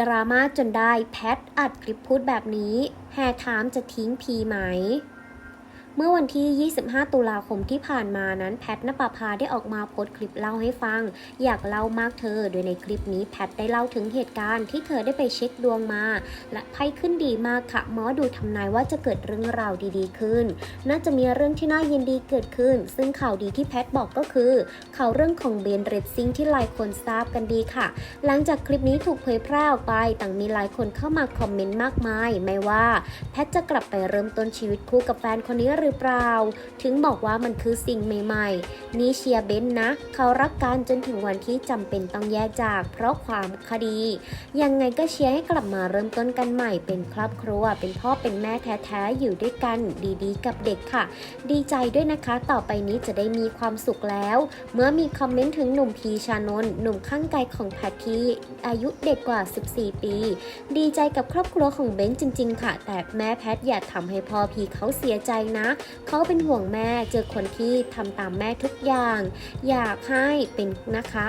ดราม่าจนได้แพทอัดคลิปพูดแบบนี้แฮถามจะทิ้งพีไหม เมื่อวันที่ 25 ตุลาคมที่ผ่านมานั้นแพทนปภาได้ออกมาโพสต์คลิปเล่าให้ฟัง อยากเล่ามากเธอ โดยในคลิปนี้แพทได้เล่าถึงเหตุการณ์ที่เธอได้ไปเช็คดวงมา และไพ่ขึ้นดีมากค่ะหมอดูทำนายว่าจะเกิดเรื่องราวดีๆขึ้น น่าจะมีเรื่องที่น่ายินดีเกิดขึ้น ซึ่งข่าวดีที่แพทบอกก็คือ ข่าวเรื่องของเบนเรดซิงที่หลายคนทราบกันดีค่ะ หลังจากคลิปนี้ถูกเผยแพร่ออกไป ต่างมีหลายคนเข้ามาคอมเมนต์มากมาย ไม่ว่าแพทจะกลับไปเริ่มต้นชีวิตคู่กับแฟนคนนี้หรือเปล่า ถึงบอกว่ามันคือสิ่งใหม่ๆ นี่เชียร์เบนซ์นะ เขารักกันจนถึงวันที่จำเป็นต้องแยกจาก เพราะความคดี ยังไงก็เชียร์ให้กลับมาเริ่มต้นกันใหม่เป็นครอบครัว เป็นพ่อเป็นแม่แท้ๆ อยู่ด้วยกันดีๆ กับเด็กค่ะ ดีใจด้วยนะคะ ต่อไปนี้จะได้มีความสุขแล้ว เมื่อมีคอมเมนต์ถึงหนุ่มพีชานนท์หนุ่มข้างกายของแพทที่อายุเด็กกว่า 14 ปี ดีใจกับครอบครัวของเบนซ์จริง ๆ ค่ะ แต่แม่แพทอย่าทำให้พ่อพีเขาเสียใจนะเขาเป็นห่วงแม่เจอคนที่ทำตามแม่ทุกอย่าง อยากให้เป็นนะคะ